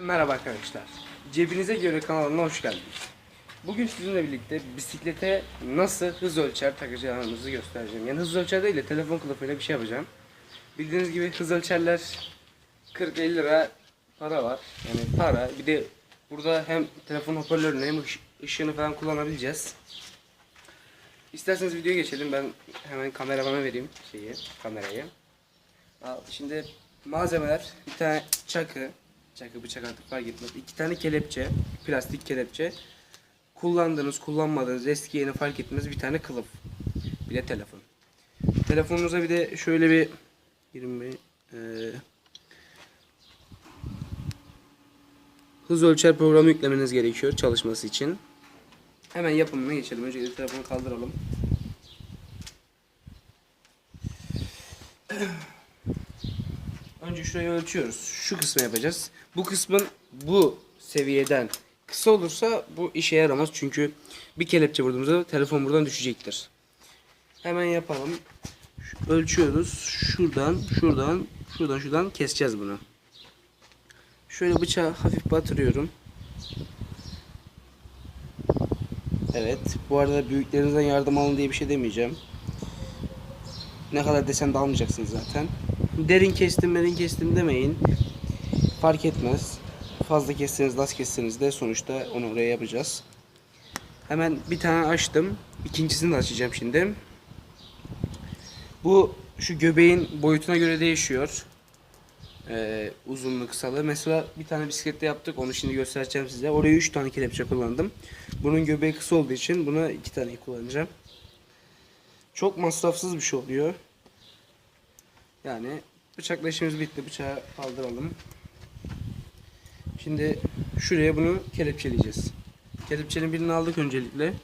Merhaba arkadaşlar. Cebinize göre kanalına hoş geldiniz. Bugün sizinle birlikte bisiklete nasıl hız ölçer takacağımızı göstereceğim. Yani hız ölçer değil de telefon kılıfıyla bir şey yapacağım. Bildiğiniz gibi hız ölçerler 40-50 lira para var. Yani para. Bir de burada hem telefon hoparlörünü hem ış- ışığını falan kullanabileceğiz. İsterseniz videoya geçelim. Ben hemen kameramana vereyim şeyi, kamerayı. Şimdi malzemeler bir tane çakı, çakı bıçak artık fark etmez. İki tane kelepçe, plastik kelepçe. Kullandığınız, kullanmadığınız, eski yeni fark etmez bir tane kılıf. Bir de telefon. Telefonunuza bir de şöyle bir 20 eee hız ölçer programı yüklemeniz gerekiyor çalışması için. Hemen yapımına geçelim. Öncelikle telefonu kaldıralım. Önce şurayı ölçüyoruz. Şu kısmı yapacağız. Bu kısmın bu seviyeden kısa olursa bu işe yaramaz. Çünkü bir kelepçe vurduğumuzda telefon buradan düşecektir. Hemen yapalım. Ölçüyoruz. Şuradan, şuradan, şuradan, şuradan keseceğiz bunu. Şöyle bıçağı hafif batırıyorum. Evet. Bu arada büyüklerinizden yardım alın diye bir şey demeyeceğim. Ne kadar desen de almayacaksınız zaten. Derin kestim, derin kestim demeyin. Fark etmez. Fazla kesseniz, az kesseniz de sonuçta onu oraya yapacağız. Hemen bir tane açtım. İkincisini de açacağım şimdi. Bu şu göbeğin boyutuna göre değişiyor. Ee, uzunluğu kısalığı. Mesela bir tane bisiklette yaptık. Onu şimdi göstereceğim size. Oraya 3 tane kelepçe kullandım. Bunun göbeği kısa olduğu için buna 2 tane kullanacağım. Çok masrafsız bir şey oluyor. Yani bıçakla işimiz bitti. Bıçağı kaldıralım. Şimdi şuraya bunu kelepçeleyeceğiz. Kelepçenin birini aldık öncelikle.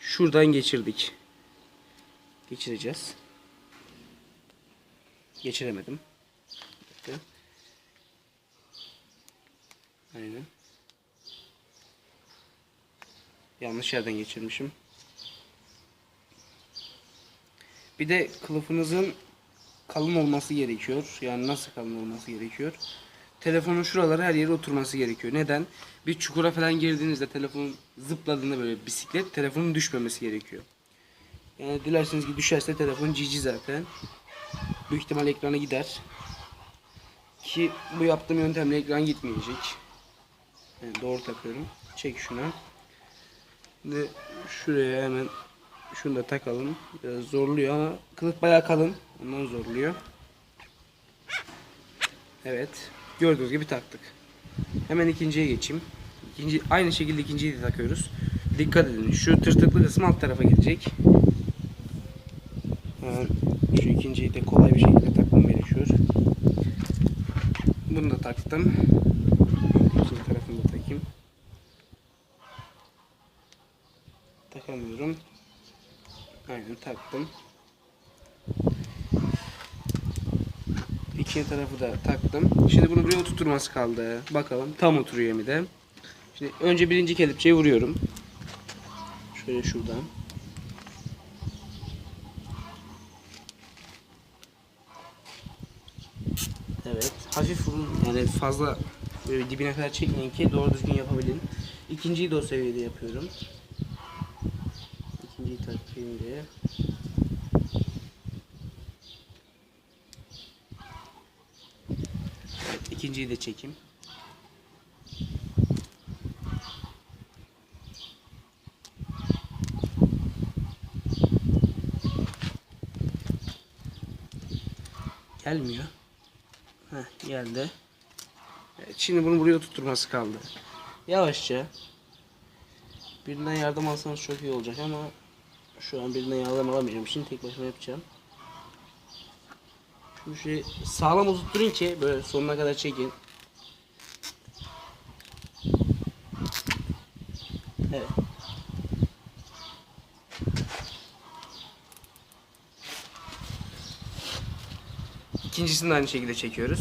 Şuradan geçirdik. Geçireceğiz. Geçiremedim. Aynen. Yanlış yerden geçirmişim. Bir de kılıfınızın kalın olması gerekiyor. Yani nasıl kalın olması gerekiyor? Telefonun şuralara her yere oturması gerekiyor. Neden? Bir çukura falan girdiğinizde telefonun zıpladığında böyle bisiklet telefonun düşmemesi gerekiyor. Yani dilerseniz ki düşerse telefon cici zaten. Büyük ihtimal ekrana gider. Ki bu yaptığım yöntemle ekran gitmeyecek. Yani doğru takıyorum. Çek şunu. Şimdi şuraya hemen şunu da takalım. Biraz zorluyor ama kılıf bayağı kalın. Ondan zorluyor. Evet. Gördüğünüz gibi taktık. Hemen ikinciye geçeyim. İkinci, aynı şekilde ikinciyi de takıyoruz. Dikkat edin. Şu tırtıklı kısım alt tarafa. Hemen şu ikinciyi de kolay bir şekilde takmam gerekiyor. Bunu da taktım. İkinci tarafını da takayım. Takamıyorum. Aynen taktım. İkinci tarafı da taktım. Şimdi bunu buraya oturtması kaldı. Bakalım tam oturuyor mi de. Şimdi önce birinci kelepçeyi vuruyorum. Şöyle şuradan. Evet. Hafif vurun. Yani fazla böyle dibine kadar çekmeyin ki doğru düzgün yapabilin. İkinciyi de o seviyede yapıyorum. İkinciyi takayım diye. Evet, ikinciyi de çekeyim. Gelmiyor. Heh, geldi. Şimdi bunu buraya tutturması kaldı. Yavaşça. Birinden yardım alsanız çok iyi olacak ama şu an birinden yardım alamayacağım. Şimdi tek başıma yapacağım. Şu şey sağlam oturtturun ki böyle sonuna kadar çekin. Evet. İkincisini de aynı şekilde çekiyoruz.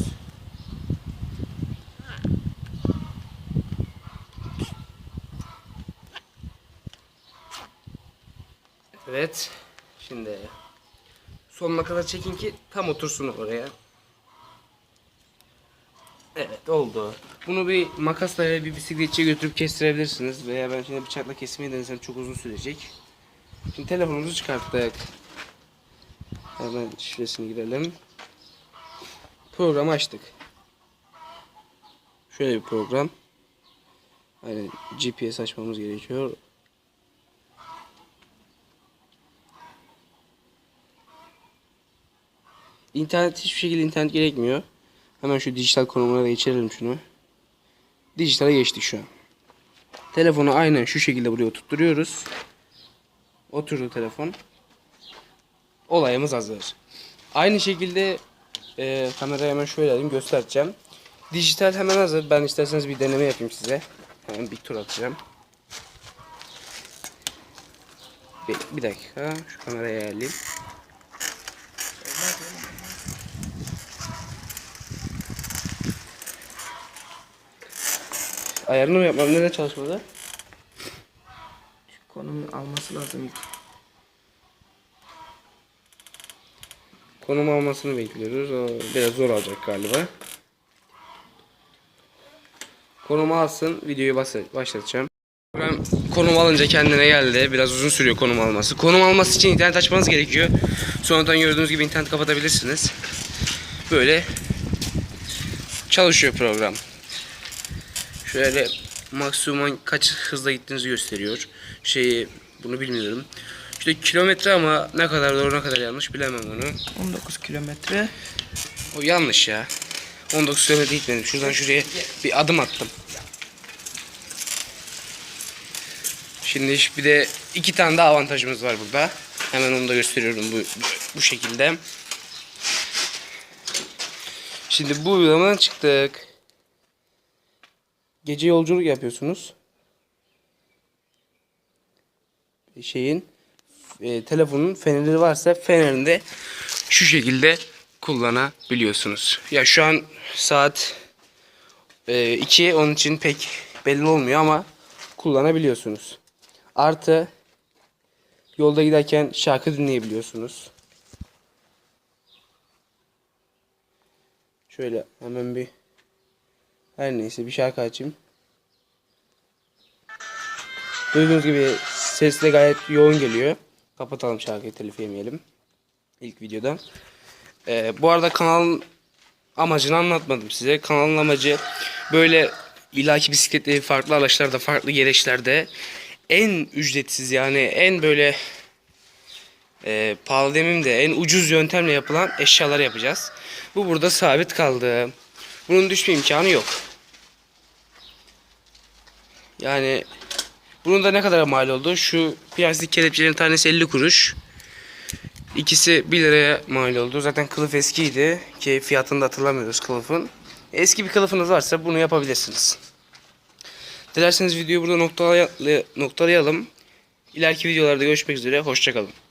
Evet. Şimdi sonuna kadar çekin ki tam otursun oraya. Evet oldu. Bunu bir makasla veya bir bisikletçiye götürüp kestirebilirsiniz. Veya ben şimdi bıçakla kesmeyi denesem çok uzun sürecek. Şimdi telefonumuzu çıkarttık. Hemen şifresini girelim. Programı açtık. Şöyle bir program. Aynen GPS açmamız gerekiyor. İnternet hiçbir şekilde internet gerekmiyor. Hemen şu dijital konumuna da geçirelim şunu. Dijitale geçtik şu an. Telefonu aynen şu şekilde buraya oturtturuyoruz. Oturdu telefon. Olayımız hazır. Aynı şekilde e, kamerayı hemen şöyle alayım göstereceğim. Dijital hemen hazır. Ben isterseniz bir deneme yapayım size. Hemen bir tur atacağım. Bir, bir dakika. Şu kamerayı ayarlayayım. Ayarını mı yapmam? Neden çalışmadı? Konumu alması lazım ilk. Konum almasını bekliyoruz. O biraz zor olacak galiba. Konumu alsın. Videoyu başlatacağım. Ben konum alınca kendine geldi. Biraz uzun sürüyor konum alması. Konum alması için internet açmanız gerekiyor. Sonradan gördüğünüz gibi internet kapatabilirsiniz. Böyle çalışıyor program. Şöyle maksimum kaç hızla gittiğinizi gösteriyor. Şeyi bunu bilmiyorum. İşte kilometre ama ne kadar doğru ne kadar yanlış bilemem onu. 19 kilometre. O yanlış ya. 19 kilometre gitmedim. Şuradan şuraya bir adım attım. Şimdi bir de iki tane daha avantajımız var burada. Hemen onu da gösteriyorum bu, bu şekilde. Şimdi bu uygulamadan çıktık. Gece yolculuk yapıyorsunuz. Şeyin e, telefonun feneri varsa fenerinde şu şekilde kullanabiliyorsunuz. Ya şu an saat 2 onun için pek belli olmuyor ama kullanabiliyorsunuz. Artı yolda giderken şarkı dinleyebiliyorsunuz. Şöyle hemen bir her neyse bir şarkı açayım. Duyduğunuz gibi ses de gayet yoğun geliyor. Kapatalım şarkıyı telif yemeyelim. İlk videoda. Ee, bu arada kanalın amacını anlatmadım size. Kanalın amacı böyle ilaki bisikletleri farklı araçlarda, farklı gereçlerde en ücretsiz yani en böyle e, pahalı demeyeyim de en ucuz yöntemle yapılan eşyalar yapacağız. Bu burada sabit kaldı. Bunun düşme imkanı yok. Yani bunun da ne kadar mal oldu? Şu plastik kelepçelerin tanesi 50 kuruş. İkisi 1 liraya mal oldu. Zaten kılıf eskiydi ki fiyatını da hatırlamıyoruz kılıfın. Eski bir kılıfınız varsa bunu yapabilirsiniz. Dilerseniz videoyu burada noktalay- noktalayalım. İleriki videolarda görüşmek üzere. Hoşçakalın.